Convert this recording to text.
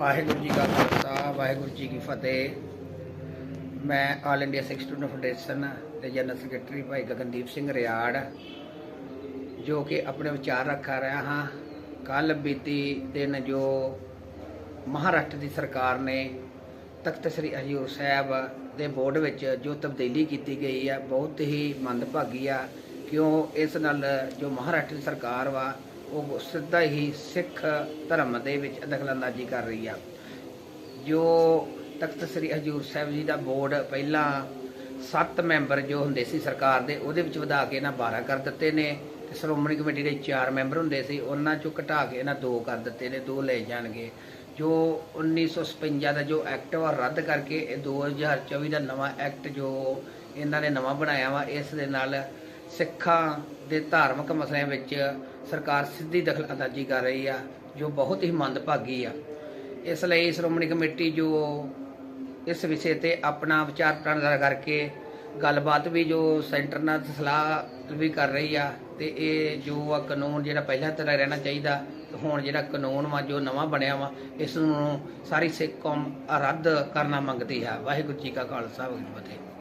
ਵਾਹਿਗੁਰੂ ਜੀ ਕਾ ਖਾਲਸਾ, ਵਾਹਿਗੁਰੂ ਜੀ ਕੀ ਫਤਿਹ। ਮੈਂ all India Sikh student federation ਦੇ ਜਨਰਲ ਸੈਕਟਰੀ ਭਾਈ ਗਗਨਦੀਪ ਸਿੰਘ ਰਿਆੜ, ਜੋ ਕਿ ਆਪਣੇ ਵਿਚਾਰ ਰੱਖਾ ਰਿਹਾ ਹਾਂ। ਕੱਲ ਬੀਤੀ ਦਿਨ ਜੋ ਮਹਾਰਾਸ਼ਟਰ ਦੀ ਸਰਕਾਰ ਨੇ ਤਖਤ ਸ੍ਰੀ ਹਜੂਰ ਸਾਹਿਬ ਦੇ ਬੋਰਡ ਵਿੱਚ ਜੋ ਤਬਦੀਲੀ ਕੀਤੀ ਗਈ ਹੈ ਬਹੁਤ ਹੀ ਮੰਦਭਾਗੀ ਆ। ਕਿਉਂ? ਇਸ ਨਾਲ ਜੋ ਮਹਾਰਾਸ਼ਟਰ ਦੀ ਸਰਕਾਰ ਵਾ ਉਹ ਸਿੱਧਾ ਹੀ ਸਿੱਖ ਧਰਮ ਦੇ ਵਿੱਚ ਦਖਲਅੰਦਾਜ਼ੀ ਕਰ ਰਹੀ ਆ। ਜੋ ਤਖਤ ਸ੍ਰੀ ਹਜੂਰ ਸਾਹਿਬ ਜੀ ਦਾ ਬੋਰਡ ਪਹਿਲਾਂ 7 ਮੈਂਬਰ ਜੋ ਹੁੰਦੇ ਸੀ ਸਰਕਾਰ ਦੇ, ਉਹਦੇ ਵਿੱਚ ਵਧਾ ਕੇ ਇਹਨਾਂ 12 ਕਰ ਦਿੱਤੇ ਨੇ ਤੇ ਸ਼੍ਰੋਮਣੀ ਕਮੇਟੀ ਦੇ 4 ਮੈਂਬਰ ਹੁੰਦੇ ਸੀ, ਉਹਨਾਂ ਚੋਂ ਘਟਾ ਕੇ ਇਹਨਾਂ 2 ਕਰ ਦਿੱਤੇ ਨੇ 2 ਲੈ ਜਾਣਗੇ। ਜੋ 1956 ਦਾ ਜੋ ਐਕਟ ਵਾ ਰੱਦ ਕਰਕੇ ਇਹ 2024 ਦਾ ਨਵਾਂ ਐਕਟ ਜੋ ਇਹਨਾਂ ਨੇ ਨਵਾਂ ਬਣਾਇਆ ਵਾ, ਇਸ ਦੇ ਨਾਲ ਸਿੱਖਾਂ ਦੇ ਧਾਰਮਿਕ ਮਸਲਿਆਂ ਵਿੱਚ ਸਰਕਾਰ ਸਿੱਧੀ ਦਖਲ ਅੰਦਾਜ਼ੀ ਕਰ ਰਹੀ ਆ, ਜੋ ਬਹੁਤ ਹੀ ਮੰਦਭਾਗੀ ਆ। ਇਸ ਲਈ ਸ਼੍ਰੋਮਣੀ ਕਮੇਟੀ ਜੋ ਇਸ ਵਿਸ਼ੇ ਤੇ ਆਪਣਾ ਵਿਚਾਰ ਪ੍ਰਗਟ ਕਰਕੇ ਗੱਲਬਾਤ ਵੀ ਜੋ ਸੈਂਟਰ ਨਾਲ ਸਲਾਹ ਵੀ ਕਰ ਰਹੀ ਆ, ਤੇ ਇਹ ਜੋ ਆ ਕਾਨੂੰਨ ਜਿਹੜਾ ਪਹਿਲਾਂ ਤਰ੍ਹਾਂ ਰਹਿਣਾ ਚਾਹੀਦਾ, ਤੇ ਹੁਣ ਜਿਹੜਾ ਕਾਨੂੰਨ ਵਾ, ਜੋ ਨਵਾਂ ਬਣਿਆ ਵਾ, ਇਸ ਨੂੰ ਸਾਰੀ ਸਿੱਖ ਕੌਮ ਰੱਦ ਕਰਨਾ ਮੰਗਦੀ ਹੈ। ਵਾਹਿਗੁਰੂ ਜੀ ਕਾ ਖਾਲਸਾ, ਵਾਹਿਗੁਰੂ ਜੀ ਕੀ ਫਤਿਹ।